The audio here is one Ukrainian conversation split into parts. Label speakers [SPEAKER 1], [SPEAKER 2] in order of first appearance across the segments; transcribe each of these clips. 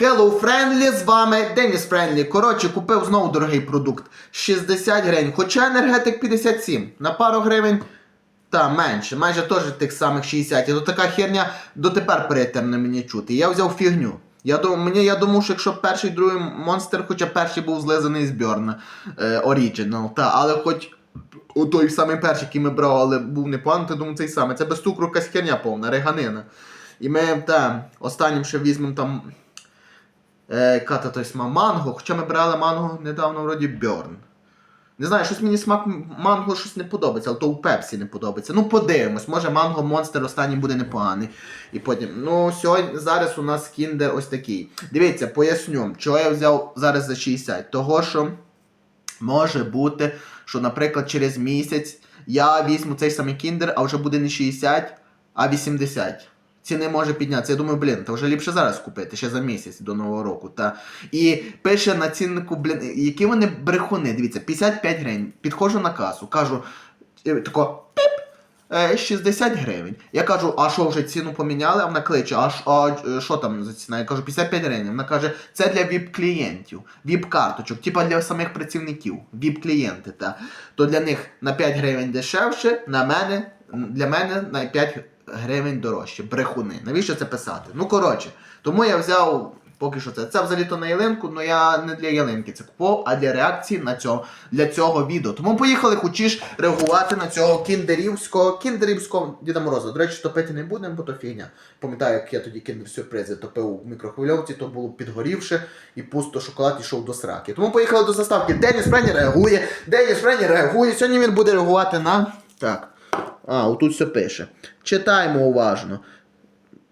[SPEAKER 1] Hello Friendly, з вами Деніс Friendly. Коротше, купив знову дорогий продукт. 60 гривень. Хоча енергетик 57. На пару гривень. Та менше, майже теж тих самих 60. І то така херня дотепер приєтерна мені чути. Я взяв фігню. Я дум, мені, я думав, що якщо перший другий монстр, хоча перший був злизаний з Бьорна е, Original, та, але хоч у той самий перший, який ми брали, але був непоганий, то думаю, цей самий. Це без цукру якась херня повна, реганина. І ми та, останнім ще візьмемо там е, ката той смак манго, хоча ми брали манго недавно вроді Бьорн. Не знаю, щось мені смак манго щось не подобається, але то у Пепсі не подобається. Ну, подивимось, може манго монстр останній буде непоганий. І потім. Ну, сьогодні зараз у нас кіндер ось такий. Дивіться, поясню, чого я взяв зараз за 60. Того, що може бути, що, наприклад, через місяць я візьму цей самий кіндер, а вже буде не 60, а 80. Ціни може піднятися. Я думаю, блін, то вже ліпше зараз купити, ще за місяць до Нового року. Та. І пише на ціннику, блін, які вони брехуни. Дивіться, 55 гривень. Підходжу на касу, кажу, е, тако, піп, е, 60 гривень. Я кажу, а що вже ціну поміняли? А вона кличе, а, а е, що там за ціна? Я кажу, 55 гривень. Вона каже, це для віп-клієнтів, віп-карточок, типа для самих працівників, віп-клієнти. Та. То для них на 5 гривень дешевше, на мене, для мене на 5 гривень дорожче. Брехуни. Навіщо це писати? Ну, коротше, тому я взяв. Поки що це. Це взагалі-то на ялинку, але я не для ялинки це купував, а для реакції на цього, для цього відео. Тому поїхали, хочеш реагувати на цього кіндерівського, кіндерівського Діда Мороза. До речі, топити не будемо, бо то фігня. Пам'ятаю, як я тоді кіндер-сюрпризи топив в мікрохвильовці, то було підгорівше і пусто шоколад йшов до сраки. Тому поїхали до заставки. Деніс Френі реагує, Деніс Френі реагує. Сьогодні він буде реагувати на. Так. А, отут все пише. Читаємо уважно.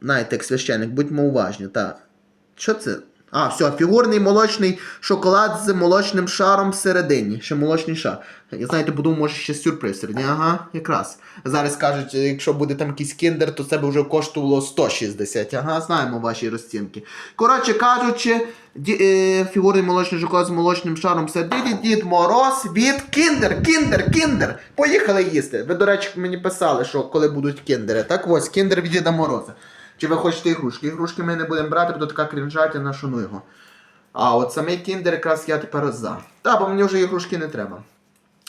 [SPEAKER 1] Знаєте, як священник, будьмо уважні. Так. Що це? А, все, фігурний молочний шоколад з молочним шаром всередині. Ще молочний шар. Я знаєте, подумав, може ще сюрприз всередині. Ага, якраз. Зараз кажуть, якщо буде там якийсь кіндер, то це б вже коштувало 160. Ага, знаємо ваші розцінки. Коротше кажучи, ді, е, фігурний молочний шоколад з молочним шаром всередині, Дід Мороз від кіндер, кіндер, кіндер. Поїхали їсти. Ви, до речі, мені писали, що коли будуть кіндери. Так ось, кіндер від Діда Мороза. Чи ви хочете ігрушки? Ігрушки ми не будемо брати, бо така крінжатіна, що ну його. А от самий кіндер якраз я тепер за. Та, бо мені вже ігрушки не треба.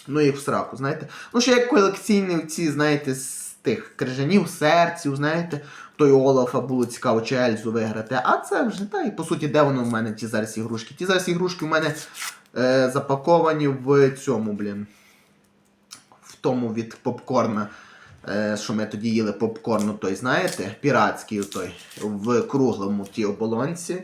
[SPEAKER 1] Ну їх в сраку, знаєте. Ну, ще як колекційні ці, знаєте, з тих крижанів, серців, знаєте, той Олафа було цікаво, чи Ельзу виграти. А це вже, та і по суті, де воно в мене ті зараз ігрушки? Ті зараз ігрушки в мене е, запаковані в цьому, блін. В тому від попкорна. Е, що ми тоді їли попкорн, той, знаєте, піратський той, в круглому тій оболонці.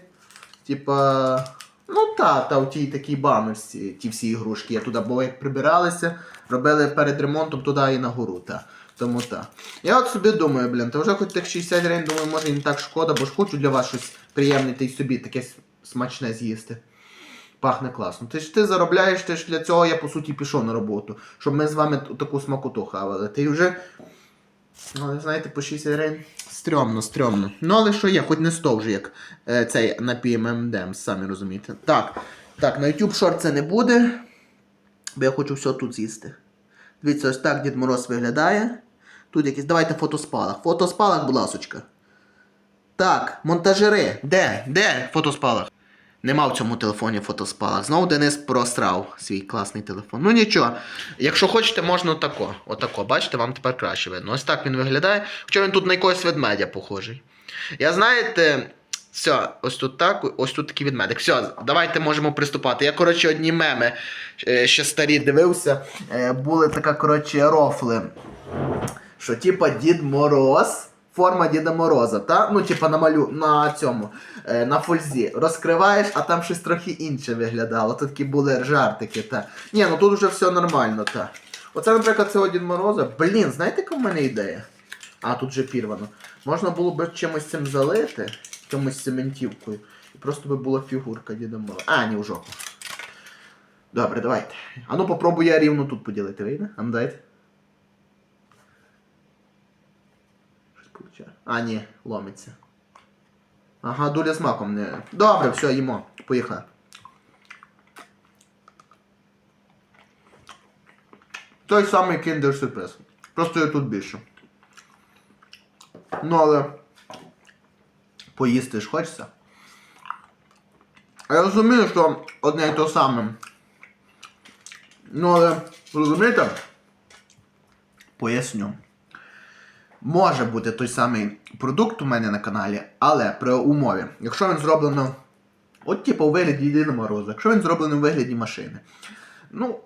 [SPEAKER 1] Типа. Ну та, та в тій такій баночці, ті всі ігрушки. Я туди, бо як прибиралися, робили перед ремонтом туди і на гору. Та. Тому та. Я от собі думаю, блін, та вже хоч тих 60 гривень, думаю, може і не так шкода, бо ж хочу для вас щось приємне та й собі таке смачне з'їсти. Пахне класно. Ти ж ти заробляєш, ти ж для цього я по суті пішов на роботу, щоб ми з вами таку смакоту хавали. Ти вже. Ну, знаєте, по 60 гривень. Стрьомно, стрьомно. Ну, але що є, хоч не 100 вже, як е, цей напій ММДМ, самі розумієте. Так, так, на YouTube Short це не буде. Бо я хочу все тут з'їсти. Дивіться, ось так Дід Мороз виглядає. Тут якийсь. Давайте фотоспалах. Фотоспалах, будь ласочка. Так, монтажери. Де? Де фотоспалах? Нема в цьому телефоні фотоспалах. Знову Денис просрав свій класний телефон. Ну нічого. Якщо хочете, можна отако. Отако, бачите, вам тепер краще видно. Ось так він виглядає. Хоча він тут на якогось ведмедя похожий. Я знаєте. Все, ось тут так, ось тут такий відмедик. Все, давайте можемо приступати. Я, коротше, одні меми е, ще старі дивився. Е, Були така, коротше, рофли. Що типа Дід Мороз, форма Діда Мороза, та? Ну, типа на малю, на цьому, е, на фользі. Розкриваєш, а там щось трохи інше виглядало. Тут такі були жартики, та. Ні, ну тут вже все нормально, та. Оце, наприклад, цього Дід Мороза. Блін, знаєте, яка в мене ідея? А, тут вже пірвано. Можна було б чимось цим залити, якимось цементівкою. І просто би була фігурка Діда Мороза. А, ні, в жопу. Добре, давайте. А ну попробую я рівно тут поділити, вийде? А ну дайте. Получає. А, ні, ломиться. Ага, дуля з маком не. Добре, все, їмо. Поїхали. Той самий Kinder Surprise. Просто я тут більше. Ну, але поїсти ж хочеться. Я розумію, що одне і то саме. Ну, але розумієте? Поясню. Може бути той самий продукт у мене на каналі, але при умові, якщо він зроблено, от типу у вигляді Діда Мороза, якщо він зроблений у вигляді машини. Ну,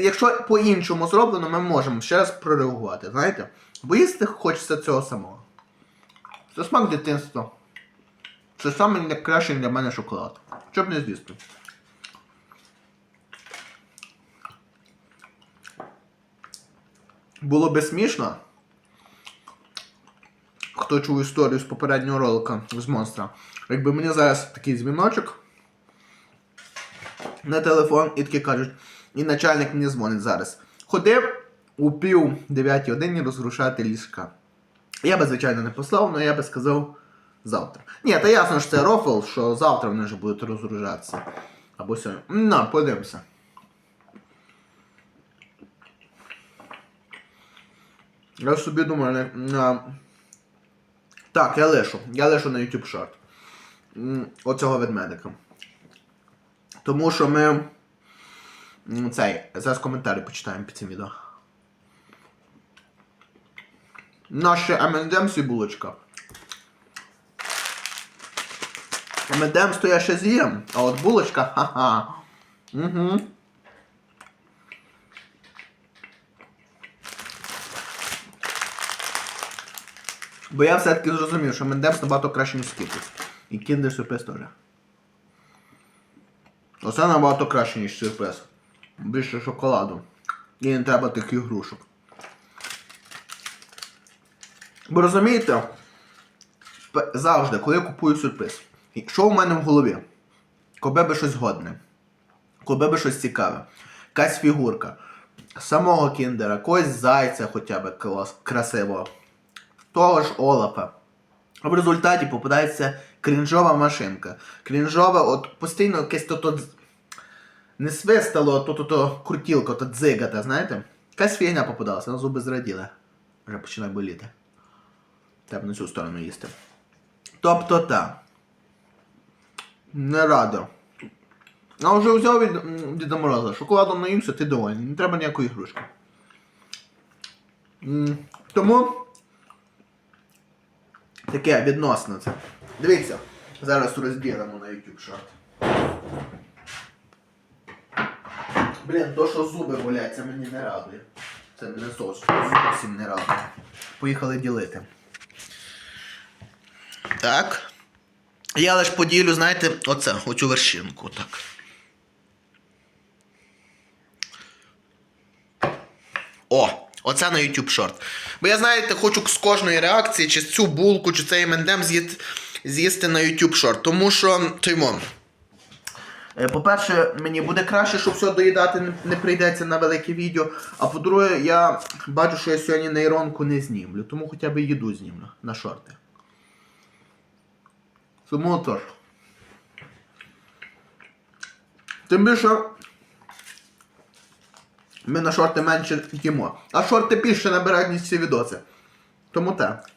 [SPEAKER 1] якщо по-іншому зроблено, ми можемо ще раз прореагувати, знаєте? Бо їсти хочеться цього самого. Це смак дитинства. Це найкращий для мене шоколад. Щоб не з'їсти. Було би смішно. Хто чув історію з попереднього ролика з монстра. Якби мені зараз такий дзвіночок на телефон і такі кажуть, і начальник мені дзвонить зараз. Ходив у пів дев'ятій годині розрушати ліжка. Я би, звичайно, не послав, але я би сказав завтра. Ні, та ясно, що це рофл, що завтра вони вже будуть розгружатися. Або сьогодні. На, подивимося. Я собі думаю, на... Так, я лишу. Я лишу на YouTube. М, Оцього ведмедика. Тому що ми. Цей. Зараз коментарі почитаємо під цим відео. Наша M&M's і булочка. M&M's то я ще з'їм, а от булочка, ха-ха. Угу. Бо я все-таки зрозумів, що M&M's набагато краще, ніж Skittles. І Kinder Surprise теж. Оце набагато краще, ніж Surprise. Більше шоколаду. І не треба таких грушок. Бо розумієте, завжди, коли я купую сюрприз, що в мене в голові? Коби би щось годне, коби би щось цікаве, якась фігурка, самого кіндера, когось зайця хоча б красивого, того ж Олафа. В результаті попадається крінжова машинка. Крінжова, от постійно якесь то, то не свистало, то то, то крутілка, то дзигата, знаєте? Якась фігня попадалася, на зуби зраділи. Вже починає боліти. Треба на цю сторону їсти. Тобто так. Не радо. А вже взяв від Діда Мороза. Шоколадом наївся, ти довольний. Не треба ніякої ігрушки. Тому таке відносно це. Дивіться, зараз розберемо на YouTube шорт. Блін, то що зуби болять, це мені не радує. Це мене зовсім не радує. Поїхали ділити. Так. Я лише поділю, знаєте, оце, оцю вершинку. Так. О! Оце на YouTube шорт. Бо я, знаєте, хочу з кожної реакції, чи цю булку, чи цей мендем з'їсти, з'їсти на YouTube шорт. Тому що, тоймо. Е, По-перше, мені буде краще, щоб все доїдати не прийдеться на велике відео. А по-друге, я бачу, що я сьогодні нейронку не знімлю, тому хоча б їду знімлю на шорти. Тому тож. Тим більше ми на шорти менше їмо. А шорти більше набирають, ніж ці відоси. Тому так.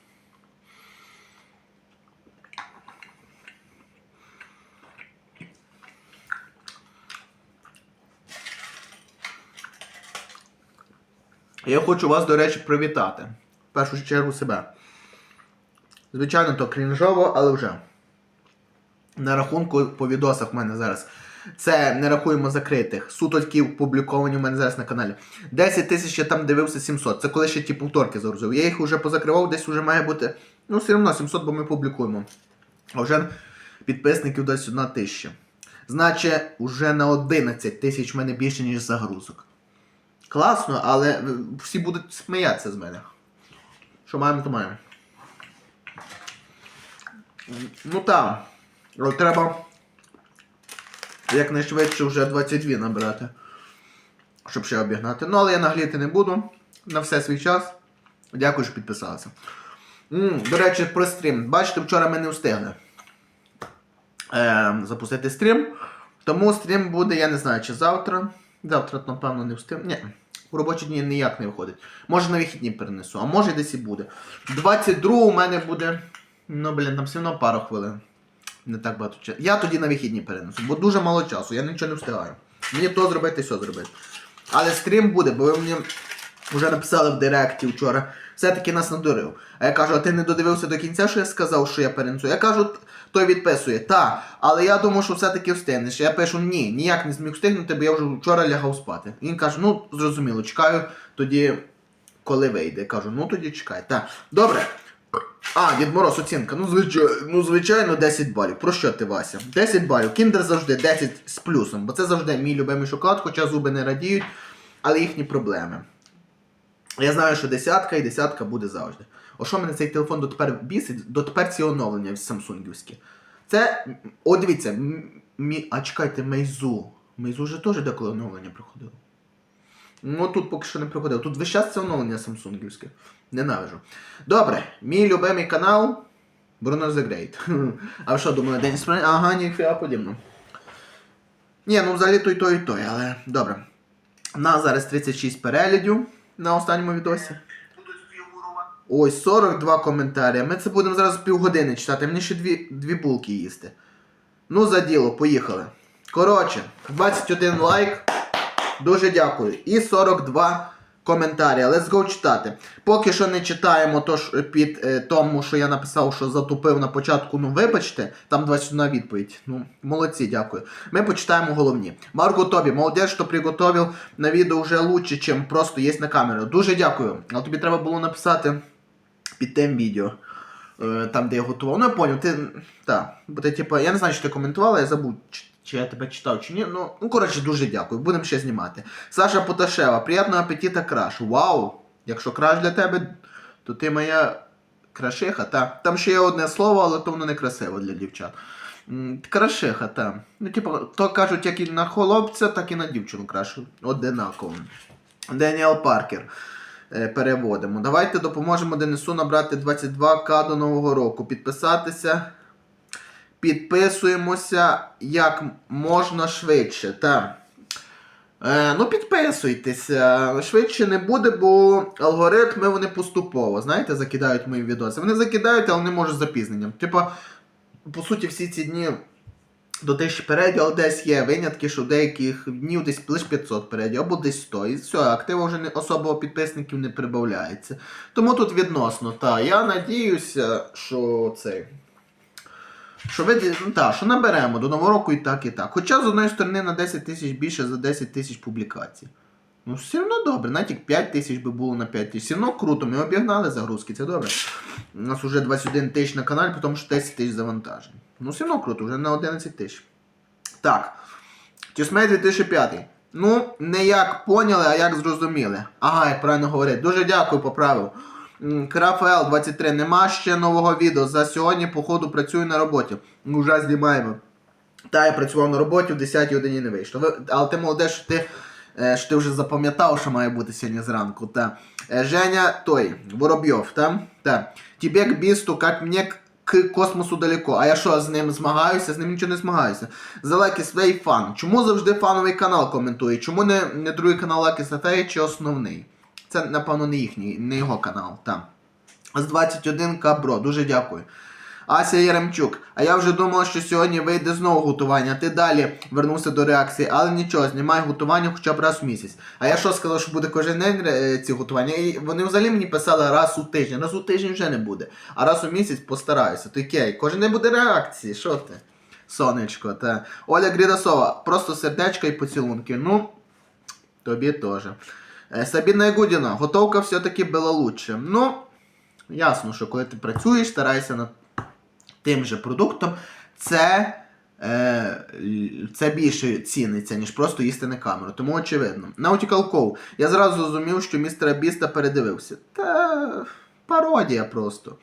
[SPEAKER 1] Я хочу вас, до речі, привітати. В першу чергу себе. Звичайно, то крінжово, але вже. На рахунку по відосах в мене зараз. Це не рахуємо закритих. Суто такі публіковані в мене зараз на каналі. 10 тисяч я там дивився 700. Це коли ще ті повторки загрузив. Я їх вже позакривав, десь вже має бути. Ну, все одно 700, бо ми публікуємо. А вже підписників десь 1 тисяча. Значить, вже на 11 тисяч в мене більше, ніж загрузок. Класно, але е, всі будуть сміятися з мене. Що маємо, то маємо. Ну так. Треба якнайшвидше вже 22 набрати. Щоб ще обігнати. Ну, але я нагліти не буду. На все свій час. Дякую, що підписалися. М, до речі, про стрім. Бачите, вчора ми не встигли е, запустити стрім. Тому стрім буде, я не знаю, чи завтра. Завтра, напевно, не встигну. Ні, у робочі дні ніяк не виходить. Може на вихідні перенесу, а може десь і буде. 22 у мене буде. Ну, блін, там все одно пару хвилин. Не так багато часу. Я тоді на вихідні перенесу, бо дуже мало часу, я нічого не встигаю. Мені то зробити, все зробити. Але стрім буде, бо ви мені вже написали в директі вчора. Все-таки нас надурив. А я кажу, а ти не додивився до кінця, що я сказав, що я перенесу. Я кажу, той відписує, та, але я думав, що все-таки встигнеш. Я пишу, ні, ніяк не зміг встигнути, бо я вже вчора лягав спати. Він каже, ну зрозуміло, чекаю тоді, коли вийде. Я кажу, ну тоді чекай. Так, добре. А, Дід Мороз, оцінка. Ну, звичайно, ну, звичайно, 10 балів. Про що ти, Вася? 10 балів. Кіндер завжди 10 з плюсом, бо це завжди мій любимий шоколад, хоча зуби не радіють, але їхні проблеми. Я знаю, що десятка і десятка буде завжди. О, що мене цей телефон дотепер бісить? Дотепер ці оновлення самсунгівські. Це. м, О, дивіться, мі... а чекайте, Мейзу. Мейзу вже теж деколи оновлення приходило. Ну тут поки що не приходило. Тут весь час це оновлення самсунгівське. Ненавижу. Добре, мій любимий канал Bruno the Great. А що думали, День справді? Ага, ніфіга подібно. Ні, ну взагалі то і той, і той, але добре. На зараз 36 переглядів на останньому відосі. Ой, 42 коментарі. Ми це будемо зараз півгодини читати. Мені ще дві, дві булки їсти. Ну, за діло, поїхали. Коротше, 21 лайк. Дуже дякую. І 42 коментарі. Let's go читати. Поки що не читаємо то, ж під е, тому, що я написав, що затупив на початку. Ну, вибачте, там 21 відповідь. Ну, молодці, дякую. Ми почитаємо головні. Марко Тобі, молодець, що приготовив на відео вже лучше, чим просто є на камеру. Дуже дякую. Але тобі треба було написати під тим відео. е, Там, де я готував. Ну, я поняв, ти. Так. Бо ти, типу, я не знаю, що ти коментувала, я забув, чи, я тебе читав, чи ні. Ну, ну коротше, дуже дякую. Будемо ще знімати. Саша Поташева, приємного апетита краш. Вау! Якщо краш для тебе, то ти моя крашиха, та. Там ще є одне слово, але то воно не красиво для дівчат. Крашиха, та. Ну, типу, то кажуть, як і на хлопця, так і на дівчину крашу. Одинаково. Деніел Паркер. Е, Переводимо. Давайте допоможемо Денису набрати 22к до Нового року. Підписатися. Підписуємося як можна швидше. Та. Е, ну, підписуйтеся. Швидше не буде, бо алгоритми вони поступово, знаєте, закидають мої відоси. Вони закидають, але не можуть з запізненням. Типа, по суті, всі ці дні до тисячі передів, але десь є винятки, що деяких днів десь лише 500 передів, або десь 100. І все, активу вже не, особо підписників не прибавляється. Тому тут відносно, та, я надіюся, що цей. Що ви ну, та, що наберемо до Нового року і так, і так. Хоча з одної сторони на 10 тисяч більше за 10 тисяч публікацій. Ну, все одно добре, навіть як 5 тисяч би було на 5 тисяч. Все одно круто, ми обігнали загрузки, це добре. У нас вже 21 тисяч на каналі, тому що 10 тисяч завантажень. Ну, все одно круто, вже на 11 тисяч. Так. Тісмей 2005. Ну, не як поняли, а як зрозуміли. Ага, як правильно говорити. Дуже дякую, поправив. М, 23. Нема ще нового відео. За сьогодні, походу, працюю на роботі. Ну, Вже знімаємо. Та я працював на роботі, в 10 годині не вийшло. Але ти молодець, що ти, е, що ти вже запам'ятав, що має бути сьогодні зранку. Та. Е, Женя той, Воробйов, та? Та. Тебе к бісту, як мені к- космосу далеко. А я що, з ним змагаюся? З ним нічого не змагаюся. За свій фан. Чому завжди фановий канал коментує? Чому не, не другий канал Лаки Сафеї чи основний? Це, напевно, не їхній, не його канал. Там. З 21 кабро, дуже дякую. Ася Яремчук. А я вже думала, що сьогодні вийде знову готування. Ти далі вернувся до реакції, але нічого, знімай готування хоча б раз в місяць. А я що сказав, що буде кожен день е, ці готування? І вони взагалі мені писали раз у тиждень. Раз у тиждень вже не буде. А раз у місяць постараюся. То окей, кожен день буде реакції. Що ти? Сонечко, та. Оля Грідасова, просто сердечко і поцілунки. Ну, тобі теж. Е, Сабіна Ягудіна, готовка все-таки була лучше. Ну, ясно, що коли ти працюєш, старайся над тим же продуктом, це, е, це більше ціниться, ніж просто їсти на камеру. Тому очевидно. Nautical Cove. Я зразу зрозумів, що містера Біста передивився. Та пародія просто.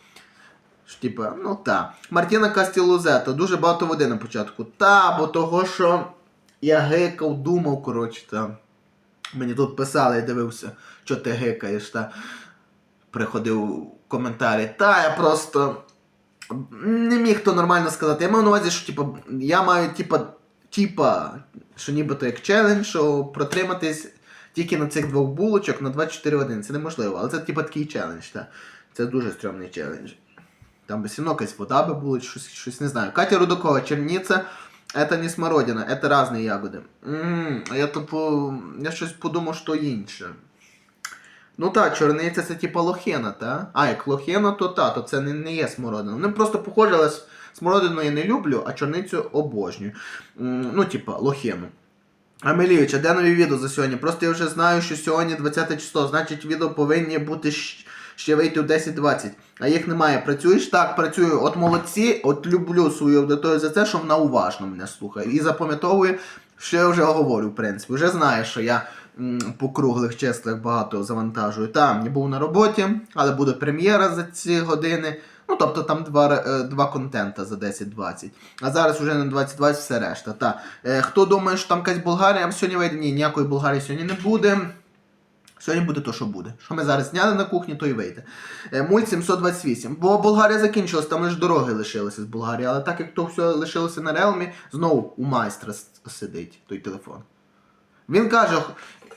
[SPEAKER 1] Типа, ну та. Мартіна Кастілузета, дуже багато води на початку. Та, бо того, що я гикав, думав, коротше, та. Мені тут писали, я дивився, що ти гикаєш, та. Приходив коментарі. Та, я просто не міг то нормально сказати. Я мав на увазі, що типа, я маю, типа, типа, що нібито як челендж, що протриматись тільки на цих двох булочок на 24 години. Це неможливо, але це типа такий челендж, та. Це дуже стрьомний челендж. Там би одно якась вода би була, щось, щось не знаю. Катя Рудакова, черніця. Это не смородина, это разные ягоди. М, а я типу, я щось подумав, що інше. Ну так, чорниця це типа лохена, та? А, як лохена, то та, то це не, не є смородина. Вони просто похожі, але с- смородину я не люблю, а чорницю обожнюю. М, Ну, типа, лохену. Амелійович, а де нові відео за сьогодні? Просто я вже знаю, що сьогодні 20 число, значить відео повинні бути щ- ще вийти в 10-20. А їх немає. Працюєш? Так, працюю. От молодці, от люблю свою аудиторію за це, що вона уважно мене слухає. І запам'ятовує, що я вже говорю, в принципі. Вже знає, що я м, по круглих числах багато завантажую. Там, я був на роботі, але буде прем'єра за ці години. Ну, тобто там два, е, два контента за 10-20. А зараз вже на 20-20 все решта. Та. Е, хто думає, що там якась Болгарія сьогодні вийде? Ні, ніякої Болгарії сьогодні не буде. Сьогодні буде то, що буде. Що ми зараз зняли на кухні, то й вийде. Е, Мульт 728. Бо Болгарія закінчилась, там лише дороги лишилися з Болгарії. Але так як то все лишилося на Реалмі, знову у майстра сидить той телефон. Він каже,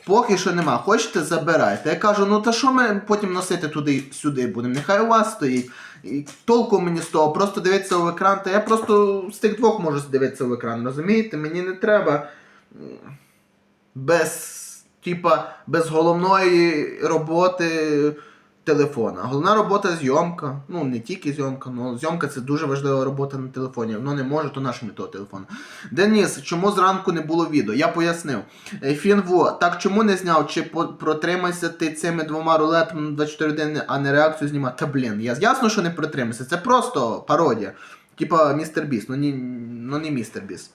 [SPEAKER 1] поки що нема, хочете забирайте. Я кажу, ну та що ми потім носити туди-сюди будемо? Нехай у вас стоїть. І толку мені з того, просто дивитися в екран, та я просто з тих двох можу дивитися в екран, розумієте? Мені не треба без, типа, без головної роботи телефона. Головна робота зйомка. Ну, не тільки зйомка, але зйомка це дуже важлива робота на телефоні. Воно не може, то нашому того телефону. Деніс, чому зранку не було відео? Я пояснив. Е, Фінво, так чому не зняв? Чи протримайся ти цими двома рулетами на 24 години, а не реакцію знімати? Та блін, я ясно, що не протримайся. Це просто пародія. Типа містер Біс, ну, ні, ну не містер Біс.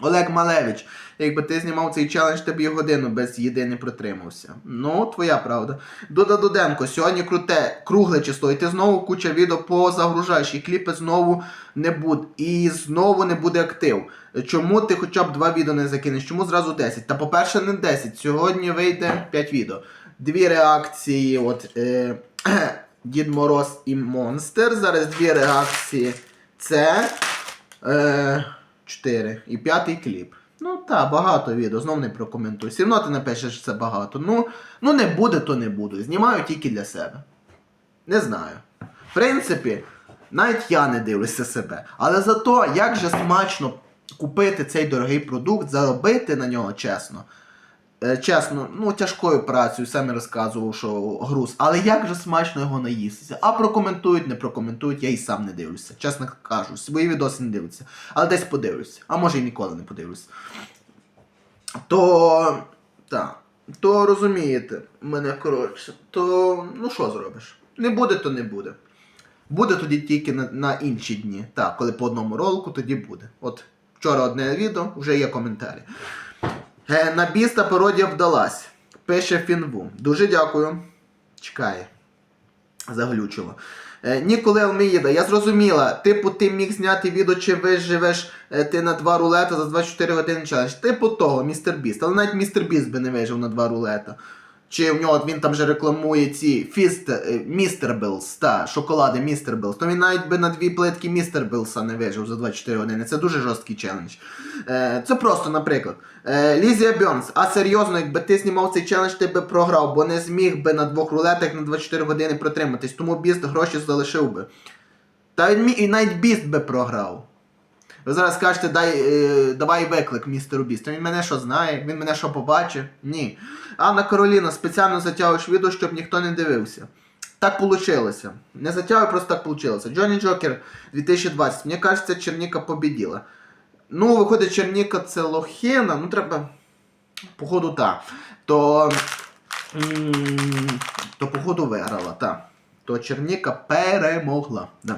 [SPEAKER 1] Олег Малевич, якби ти знімав цей челендж, ти б і годину без їди не протримався. Ну, твоя правда. Дуда Дуденко, сьогодні круте, кругле число, і ти знову куча відео позагружаєш, і кліпи знову не буде. І знову не буде актив. Чому ти хоча б два відео не закинеш? Чому зразу 10? Та по-перше, не 10. Сьогодні вийде 5 відео. Дві реакції, от е, Дід Мороз і Монстр. Зараз дві реакції. Це. Е, 4. І п'ятий кліп. Ну так, багато відео, знов не прокоментую. Все одно ти напишеш, що це багато. Ну, ну не буде, то не буду. Знімаю тільки для себе. Не знаю. В принципі, навіть я не дивлюся себе. Але зато як же смачно купити цей дорогий продукт, заробити на нього чесно. Е, чесно, ну тяжкою працею, сам і розказував, що груз. Але як же смачно його наїстися? А прокоментують, не прокоментують, я і сам не дивлюся. Чесно кажу, свої відоси не дивлюся. Але десь подивлюся. А може і ніколи не подивлюся. То. Так. То розумієте, мене коротше, то ну що зробиш? Не буде, то не буде. Буде тоді тільки на, на інші дні. Так, коли по одному ролику, тоді буде. От вчора одне відео, вже є коментарі. Е, на біста пародія вдалась. Пише Фінву. Дуже дякую. Чекає. Заглючило. Е, Ніколи Алмеїда, я зрозуміла. Типу, ти міг зняти відео, чи виживеш е, ти на два рулета за 24 години челендж. Типу того, містер Біст. Але навіть містер Біст би не вижив на два рулета. Чи в нього він там же рекламує ці фіст Містер Білс, та шоколади Містер Білс. То він навіть би на дві плитки містербелса не вижив за 24 години. Це дуже жорсткий челендж. Е, це просто, наприклад. Е, Лізія Бьонс, а серйозно, якби ти знімав цей челендж, ти би програв, бо не зміг би на двох рулетах на 24 години протриматись, тому біст гроші залишив би. Та він і навіть біст би програв. Ви зараз скажете, дай, е, давай виклик містеру Бісту. Він мене що знає, він мене що побачив? Ні. Анна Кароліна, спеціально затягуєш відео, щоб ніхто не дивився. Так получилося. Не затягую, просто так получилося. Джонні Джокер 2020. Мені кажеться, Черніка побіділа. Ну, виходить, Черніка це лохина, ну треба. Походу, так. То. То, походу, виграла, так. То Черніка перемогла. Да.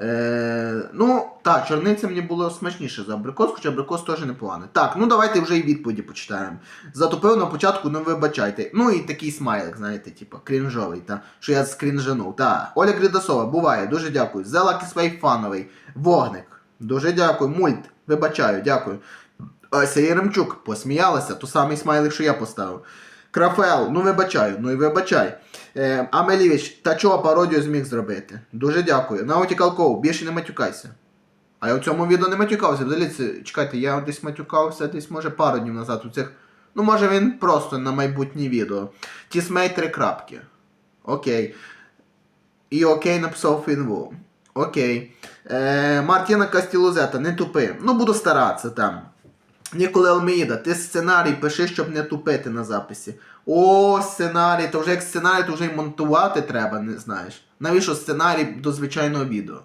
[SPEAKER 1] Е, ну, так, чорниця мені було смачніше за абрикос, хоча абрикос теж непоганий. Так, ну давайте вже і відповіді почитаємо. Затопив на початку, ну вибачайте. Ну і такий смайлик, знаєте, типу, крінжовий, та, що я скрінжанув. Та. Оля Гридасова, буває, дуже дякую. Зела Кисвей фановий, вогник. Дуже дякую. Мульт, вибачаю, дякую. Ася Єремчук, посміялася, то самий смайлик, що я поставив. Крафел, ну вибачаю, ну і вибачай. Е, Амелівич, та чого пародію зміг зробити? Дуже дякую. Науті Калков, більше не матюкайся. А я в цьому відео не матюкався. Взагалі, чекайте, я десь матюкався десь, може, пару днів назад у цих. Ну, може він просто на майбутнє відео. Тісмей три крапки. Окей. І окей написав Фінву. Окей. Е, Мартіна Кастілузета, не тупи. Ну, буду старатися там. Ніколи Алмеїда, ти сценарій пиши, щоб не тупити на записі. О, сценарій, то вже як сценарій, то вже й монтувати треба, не знаєш. Навіщо сценарій до звичайного відео?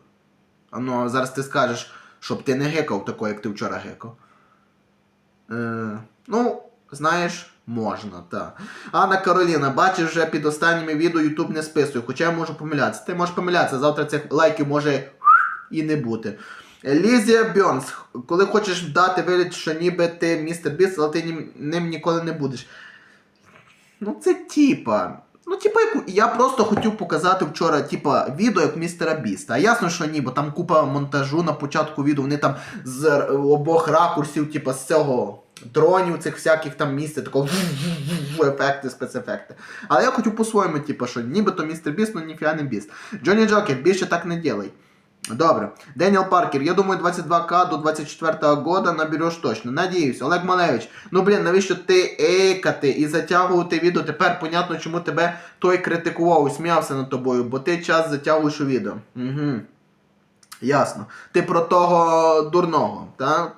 [SPEAKER 1] А ну, зараз ти скажеш, щоб ти не гекав тако, як ти вчора гекав. Е, ну, знаєш, можна, так. Анна Кароліна, бачиш, вже під останніми відео YouTube не списує, хоча я можу помилятися. Ти можеш помилятися, завтра цих лайків може і не бути. Лізія Бьонс, коли хочеш дати вигляд, що ніби ти містер Біст, але ти ним, ніколи не будеш. Ну, це типа. Ну, типа, я просто хотів показати вчора, типа, відео як містера Біста. А ясно, що ні, бо там купа монтажу на початку відео, вони там з обох ракурсів, типа, з цього дронів, цих всяких там місця, такого ефекти, спецефекти. Але я хотів по-своєму, типа, що нібито містер Біст, ну ніфіга не Біст. Джонні Джокер, більше так не делай. Добре. Деніел Паркер, я думаю, 22к до 24 года набереш точно. Надіюсь. Олег Малевич, ну блін, навіщо ти екати і затягувати відео? Тепер понятно, чому тебе той критикував і сміявся над тобою, бо ти час затягуєш у відео. Угу. Ясно. Ти про того дурного, так?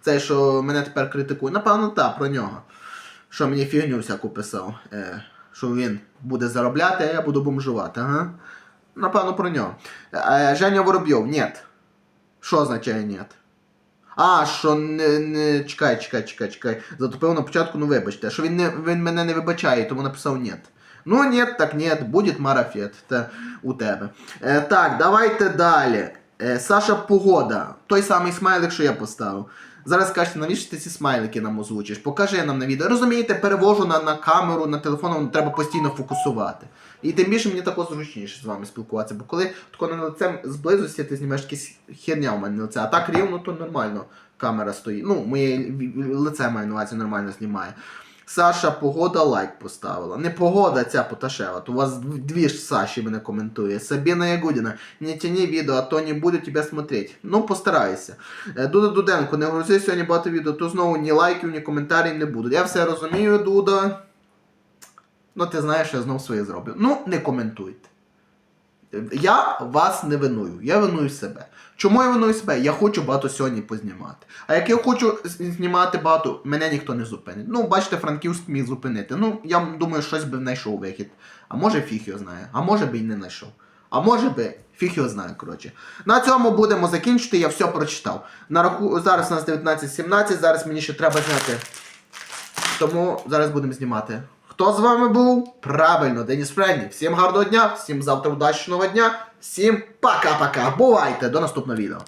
[SPEAKER 1] Цей, що мене тепер критикує. Напевно, так, про нього. Що мені фігню всяку писав. Е, що він буде заробляти, а я буду бомжувати, ага. Напевно, про нього. Е, Женя Воробйов, нет. Що означає нет? А, що не, не. Чекай, чекай, чекай, чекай. Затупив на початку, ну вибачте. Що він, не, він мене не вибачає, тому написав нет. Ну, нет, так нет, буде марафет та, у тебе. Е, так, давайте далі. Е, Саша Погода. Той самий смайлик, що я поставив. Зараз скажете, навіщо ти ці смайлики нам озвучиш? Покажи нам на відео. Розумієте, перевожу на, на камеру, на телефон, треба постійно фокусувати. І тим більше мені також зручніше з вами спілкуватися, бо коли тако на лицем зблизості ти знімаєш якісь херня у мене на лице, а так рівно, то нормально камера стоїть. Ну, моє лице маю на увазі нормально знімає. Саша, погода лайк поставила. Не погода ця Поташева. То у вас дві ж Саші мене коментує. Сабіна Ягудіна, не тяни відео, а то не буду тебе смотреть. Ну, постараюся. Е, Дуда Дуденко, не грузи сьогодні багато відео, то знову ні лайків, ні коментарів не буде. Я все розумію, Дуда. Ну, ти знаєш, я знов своє зроблю. Ну, не коментуйте. Я вас не виную, я виную себе. Чому я виную себе? Я хочу багато сьогодні познімати. А як я хочу знімати багато, мене ніхто не зупинить. Ну, бачите, Франківськ міг зупинити. Ну, я думаю, щось би знайшов вихід. А може фіг його знає, а може би і не знайшов. А може би, фіг його знає, коротше. На цьому будемо закінчити, я все прочитав. На раху... Зараз у нас 19.17, зараз мені ще треба зняти. Тому зараз будемо знімати. Хто з вами був? Правильно, Деніс Френні. Всім гарного дня, всім завтра удачного дня, всім пока-пока. Бувайте, до наступного відео.